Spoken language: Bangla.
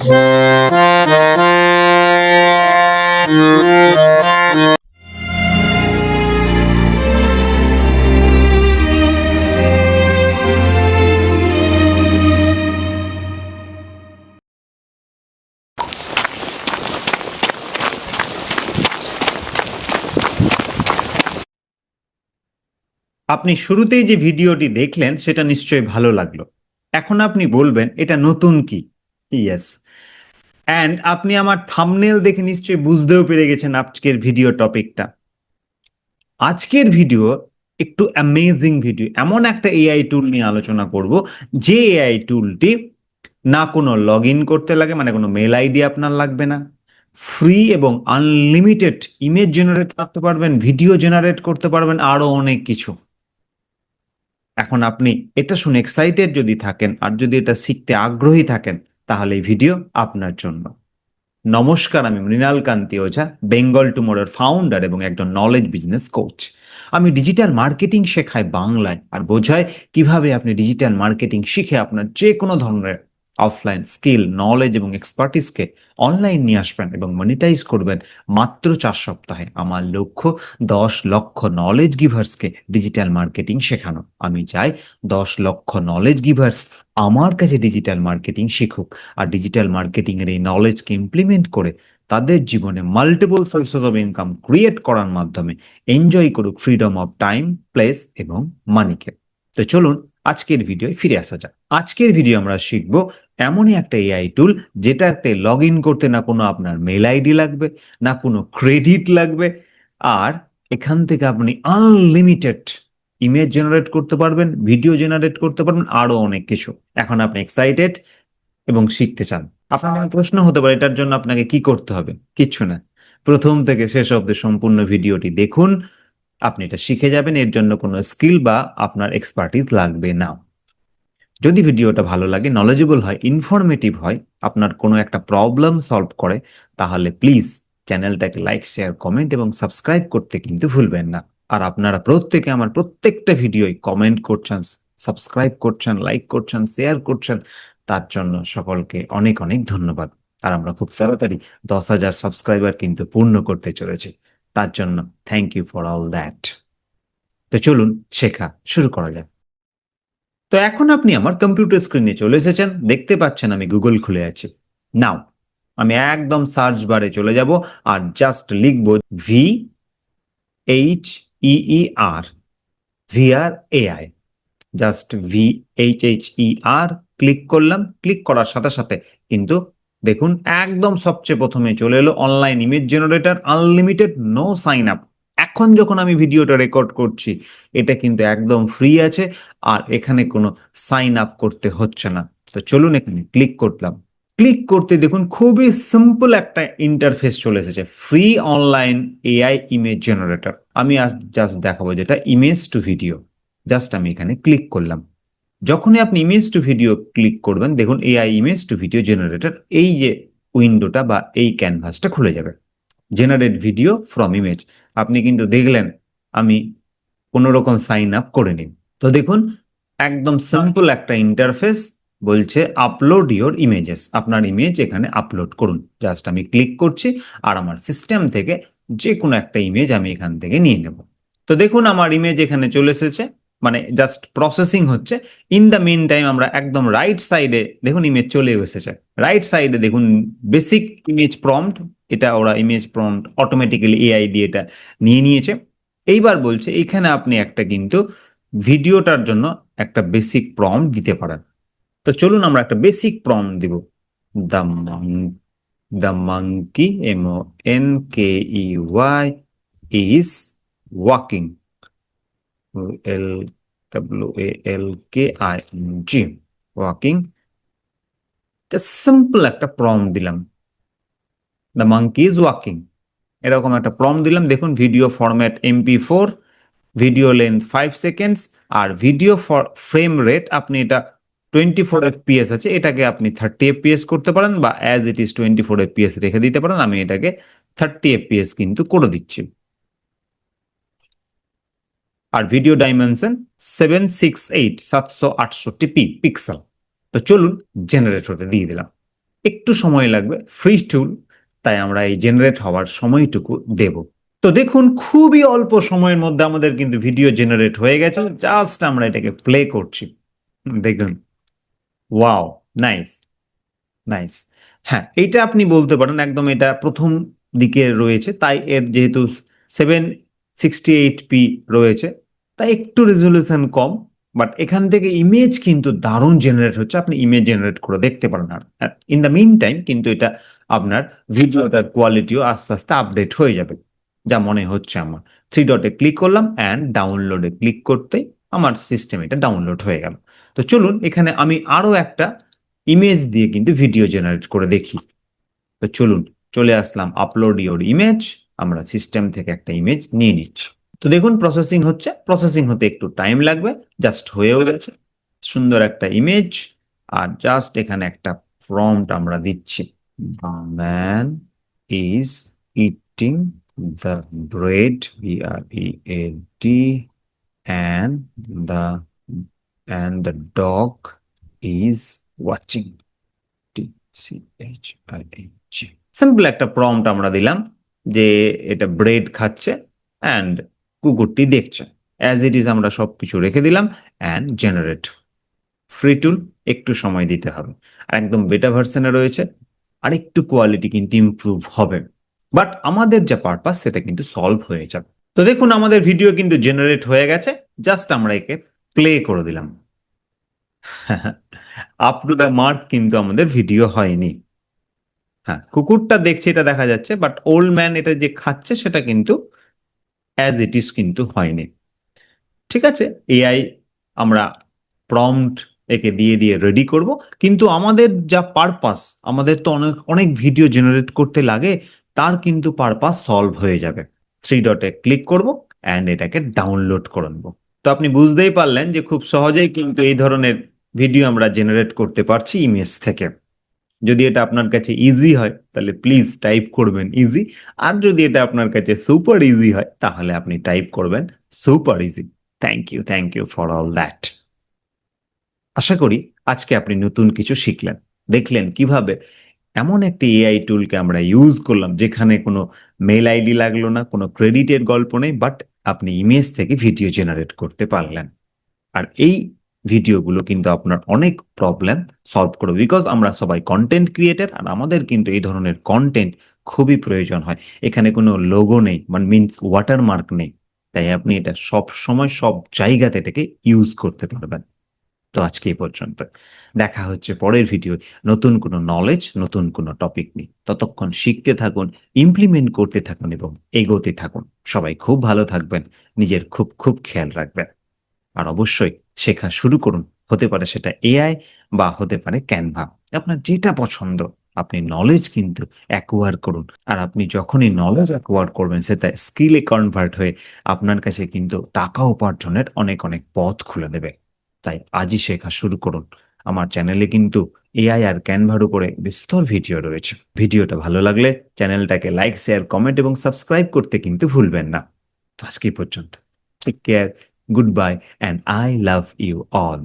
আপনি শুরুতেই যে ভিডিওটি দেখলেন, সেটা নিশ্চয়ই ভালো লাগল। এখন আপনি বলবেন, এটা নতুন কি? ইয়েস অ্যান্ড আপনি আমার থামনেল দেখে নিশ্চয়ই বুঝতেও পেরে গেছেন আজকের ভিডিও টপিকটা আজকের ভিডিও একটু অ্যামেজিং ভিডিও এমন একটা এআই টুল নিয়ে আলোচনা করব। যে এআই টুলটি না কোনো লগ ইন করতে লাগে মানে কোনো মেল আইডি আপনার লাগবে না। ফ্রি এবং আনলিমিটেড ইমেজ জেনারেট করতে পারবেন ভিডিও জেনারেট করতে পারবেন আরও অনেক কিছু। এখন আপনি এটা শুনে এক্সাইটেড যদি থাকেন, আর যদি এটা শিখতে আগ্রহী থাকেন তাহলে এই ভিডিও আপনার জন্য। নমস্কার, আমি মৃণাল কান্তি ওঝা, বেঙ্গল টুমোরের ফাউন্ডার এবং একজন নলেজ বিজনেস কোচ আমি ডিজিটাল মার্কেটিং শেখাই বাংলায় আর বোঝায় কীভাবে আপনি ডিজিটাল মার্কেটিং শিখে আপনার যে কোনো ধরনের অফলাইন স্কিল নলেজ এবং এক্সপার্টিসকে অনলাইন নিয়ে আসবেন এবং মনিটাইজ করবেন মাত্র চার সপ্তাহে। আমার লক্ষ্য, দশ লক্ষ নলেজ গিভার্সকে ডিজিটাল মার্কেটিং শেখানো। আমি চাই দশ লক্ষ নলেজ গিভার্স আমার কাছে ডিজিটাল মার্কেটিং শিখুক। আর ডিজিটাল মার্কেটিং এর এই নলেজকে ইমপ্লিমেন্ট করে তাদের জীবনে multiple sources of income create করার মাধ্যমে এনজয় করুক ফ্রিডম অফ টাইম প্লেস এবং মানিকে তো চলুন আজকের ভিডিওয় ফিরে আসা যাক। আজকের ভিডিও আমরা শিখব এমনই একটা এআই টুল যেটাতে লগ ইন করতে না কোনো আপনার মেল আইডি লাগবে, না কোনো ক্রেডিট লাগবে, আর এখান থেকে আপনি আনলিমিটেড ইমেজ জেনারেট করতে পারবেন ভিডিও জেনারেট করতে পারবেন, আরও অনেক কিছু। এখন আপনি এক্সাইটেড এবং শিখতে চান। আপনার মনে প্রশ্ন হতে পারে, এটার জন্য আপনাকে কি করতে হবে? কিচ্ছু না। প্রথম থেকে শেষ অব্দি সম্পূর্ণ ভিডিওটি দেখুন। আপনি এটা শিখে যাবেন, এর জন্য কোনো স্কিল বা আপনার এক্সপার্টিস লাগবে না। যদি ভিডিওটা ভালো লাগে নলেজেবল হয় ইনফরমেটিভ হয়, আপনার কোনো একটা প্রবলেম সলভ করে, তাহলে প্লিজ চ্যানেলটাকে লাইক শেয়ার কমেন্ট এবং সাবস্ক্রাইব করতে কিন্তু ভুলবেন না। আর আপনারা প্রত্যেকে আমার প্রত্যেকটা ভিডিওই কমেন্ট করছেন সাবস্ক্রাইব করছেন লাইক করছেন শেয়ার করছেন, তার জন্য সকলকে অনেক অনেক ধন্যবাদ। আর আমরা খুব তাড়াতাড়ি দশ হাজার সাবস্ক্রাইবার কিন্তু পূর্ণ করতে চলেছি। তার জন্য। Thank you for all that তো চলুন শেখা শুরু করা যাক। তো এখন আপনি আমার কম্পিউটার স্ক্রিনে চলে এসেছেন। দেখতে পাচ্ছেন আমি গুগল খুলে আছি। নাও আমি একদম সার্চ বারে চলে যাব আর জাস্ট লিখব V H E R VR AI just V H H E R click করলাম। ক্লিক করার সাথে সাথে কিন্তু দেখুন, একদম সবচেয়ে প্রথমে চলে এলো online image generator unlimited no sign up এখন যখন আমি ভিডিওটা রেকর্ড করছি, এটা কিন্তু একদম ফ্রি আছে, আর এখানে কোনো সাইন আপ করতে হচ্ছে না। তো চলুন এখানে ক্লিক করলাম। ক্লিক করতে দেখুন, খুবই সিম্পল একটা ইন্টারফেস চলে এসেছে free online AI image generator আমি আজ জাস্ট দেখাবো যেটা ইমেজ টু ভিডিও জাস্ট আমি এখানে ক্লিক করলাম। যখনই আপনি ইমেজ টু ভিডিও ক্লিক করবেন, দেখুন AI image to video generator এই যে উইন্ডোটা বা এই ক্যানভাসটা খুলে যাবে। জেনারেট ভিডিও ফ্রম ইমেজ আপনি কিন্তু দেখলেন, আমি কোনো রকম সাইন আপ করে নিন। তো দেখুন, একদম সিম্পল একটা ইন্টারফেস বলছে আপলোড ইওর ইমেজেস আপনার ইমেজ এখানে আপলোড করুন। জাস্ট আমি ক্লিক করছি আর আমার সিস্টেম থেকে যে কোনো একটা ইমেজ আমি এখান থেকে নিয়ে নেব। তো দেখুন, আমার ইমেজ এখানে চলে এসেছে। মানে জাস্ট প্রসেসিং হচ্ছে ইন দ্য মেন টাইম আমরা একদম রাইট সাইডে দেখুন ইমেজ চলে এসেছে। রাইট সাইডে দেখুন বেসিক ইমেজ প্রম্পট এটা ওরা ইমেজ প্রম্পট অটোমেটিক্যালি এআই দিয়ে এটা নিয়ে নিয়েছে। এইবার বলছে, এখানে আপনি একটা কিন্তু ভিডিওটার জন্য একটা বেসিক প্রম্পট দিতে পারেন। তো চলুন আমরা একটা বেসিক প্রম্পট দিব। The the monkey M N K E Y is walking L W A L K I G walking simple একটা প্রম দিলাম। দ্য মাঙ্কি ইজ ওয়াকিং এরকম একটা প্রম দিলাম। দেখুন video format MP four video length five seconds R video for frame rate আপনি এটা টোয়েন্টি ফোর এফপিএস আছে, এটাকে আপনি থার্টি এফপিএস করতে পারেন বা as it is twenty four FPS রেখে দিতে পারেন, আমি এটাকে থার্টি এফপিএস কিন্তু করে দিচ্ছি। আর video dimension seven six eight সাতশো আটষট্টি পি পিক্সেল তো চলুন জেনারেট হতে দিয়ে দিলাম। একটু সময় লাগবে ফ্রি টুল তাই আমরা এই জেনারেট হওয়ার সময়টুকু দেব। তো দেখুন, খুবই অল্প সময়ের মধ্যে আমাদের কিন্তু ভিডিও জেনারেট হয়ে গেছে। জাস্ট আমরা এটাকে প্লে করছি। দেখুন। ওয়াও নাইস নাইস হ্যাঁ এটা আপনি বলতে পারেন, একদম এটা প্রথম দিকে রয়েছে। তাই এর যেহেতু সেভেন সিক্সটি এইট পি রয়েছে। তাই একটু রেজলিউশন কম বাট এখান থেকে ইমেজ কিন্তু দারুণ জেনারেট হচ্ছে, আপনি ইমেজ জেনারেট করে দেখতে পারেন। আর ইন দ্য মিন টাইম কিন্তু এটা আপনার ভিডিওটার কোয়ালিটিও আস্তে আস্তে আপডেট হয়ে যাবে, যা মনে হচ্ছে আমার। থ্রি ডটে ক্লিক করলাম অ্যান্ড ডাউনলোডে ক্লিক করতেই আমার সিস্টেম এটা ডাউনলোড হয়ে গেল। তো চলুন, এখানে আমি আরও একটা ইমেজ দিয়ে কিন্তু ভিডিও জেনারেট করে দেখি। তো চলুন, চলে আসলাম আপলোড ইওর ইমেজ আমরা সিস্টেম থেকে একটা ইমেজ নিয়ে নিচ্ছি। তো দেখুন প্রসেসিং হচ্ছে প্রসেসিং হতে একটু টাইম লাগবে জাস্ট হয়েও গেছে। সুন্দর একটা ইমেজ আর জাস্ট এখানে একটা প্রম্পট আমরা দিচ্ছি। Man is eating the bread B R E A D the, and the dog is watching. T C H I N G. Simple একটা প্রম্পট আমরা দিলাম, যে এটা ব্রেড খাচ্ছে অ্যান্ড কুকুরটি দেখছে। অ্যাজ ইট ইজ আমরা সব কিছু রেখে দিলাম অ্যান্ড জেনারেট ফ্রি টুল একটু সময় দিতে হবে। আর একদম বেটা ভার্সনে রয়েছে। আর একটু কোয়ালিটি কিন্তু ইমপ্রুভ হবে। বাট আমাদের যা পারপাস সেটা কিন্তু সলভ হয়ে যাবে। তো দেখুন, আমাদের ভিডিও কিন্তু জেনারেট হয়ে গেছে। জাস্ট আমরা একে প্লে করে দিলাম। আপ টু দ্য মার্ক কিন্তু আমাদের ভিডিও হয়নি। হ্যাঁ কুকুরটা দেখছে, এটা দেখা যাচ্ছে। বাট ওল্ড ম্যান এটা যে খাচ্ছে, সেটা কিন্তু অ্যাজ ইট ইজ কিন্তু হয়নি। ঠিক আছে? এআই আমরা প্রম্পট একে দিয়ে দিয়ে রেডি করব। কিন্তু আমাদের যা পারপাস আমাদের তো অনেক অনেক ভিডিও জেনারেট করতে লাগে, তার কিন্তু পারপাস সলভ হয়ে যাবে। থ্রি ডটে ক্লিক করব অ্যান্ড এটাকে ডাউনলোড করে নেব। তো আপনি বুঝতেই পারলেন যে খুব সহজেই কিন্তু এই ধরনের ভিডিও আমরা জেনারেট করতে পারছি ইমেজ থেকে। যদি এটা আপনার কাছে ইজি হয়, তাহলে প্লিজ টাইপ করবেন ইজি আর যদি এটা আপনার কাছে সুপার ইজি হয়, তাহলে আপনি টাইপ করবেন super easy thank you thank you for all that আশা করি আজকে আপনি নতুন কিছু শিখলেন। দেখলেন কীভাবে এমন একটি এআই টুলকে আমরা ইউজ করলাম, যেখানে কোনো মেল আইডি লাগল না, কোনো ক্রেডিটের গল্প নেই বাট আপনি ইমেজ থেকে ভিডিও জেনারেট করতে পারলেন। আর এই ভিডিওগুলো কিন্তু আপনার অনেক প্রবলেম সলভ করবে। বিকজ আমরা সবাই কন্টেন্ট ক্রিয়েটার আর আমাদের কিন্তু এই ধরনের কন্টেন্ট খুবই প্রয়োজন হয়। এখানে কোনো লোগো নেই মানে মিনস ওয়াটারমার্ক নেই। তাই আপনি এটা সব সময় সব জায়গাতে এটাকে ইউজ করতে পারবেন। তো আজকে এই পর্যন্ত। দেখা হচ্ছে পরের ভিডিও নতুন কোনো নলেজ নতুন কোনো টপিক নিয়ে। ততক্ষণ শিখতে থাকুন ইমপ্লিমেন্ট করতে থাকুন এবং এগোতে থাকুন। সবাই খুব ভালো থাকবেন, নিজের খুব খুব খেয়াল রাখবেন। আর অবশ্যই শেখা শুরু করুন। হতে পারে সেটা এআই বা হতে পারে ক্যানভা আপনার যেটা পছন্দ, আপনি নলেজ কিন্তু অ্যাকোয়ার করুন। আর আপনি যখনই নলেজ অ্যাকোয়ার করবেন, সেটা স্কিলে কনভার্ট হয়ে আপনার কাছে কিন্তু টাকা উপার্জনের অনেক অনেক পথ খুলে দেবে। তাই আজই শেখা শুরু করুন। আমার চ্যানেলে কিন্তু এআই আর ক্যানভার উপরে বিস্তর ভিডিও রয়েছে। ভিডিওটা ভালো লাগলে চ্যানেলটাকে লাইক শেয়ার কমেন্ট এবং সাবস্ক্রাইব করতে কিন্তু ভুলবেন না। আজকে পর্যন্ত। Take care good bye and I love you all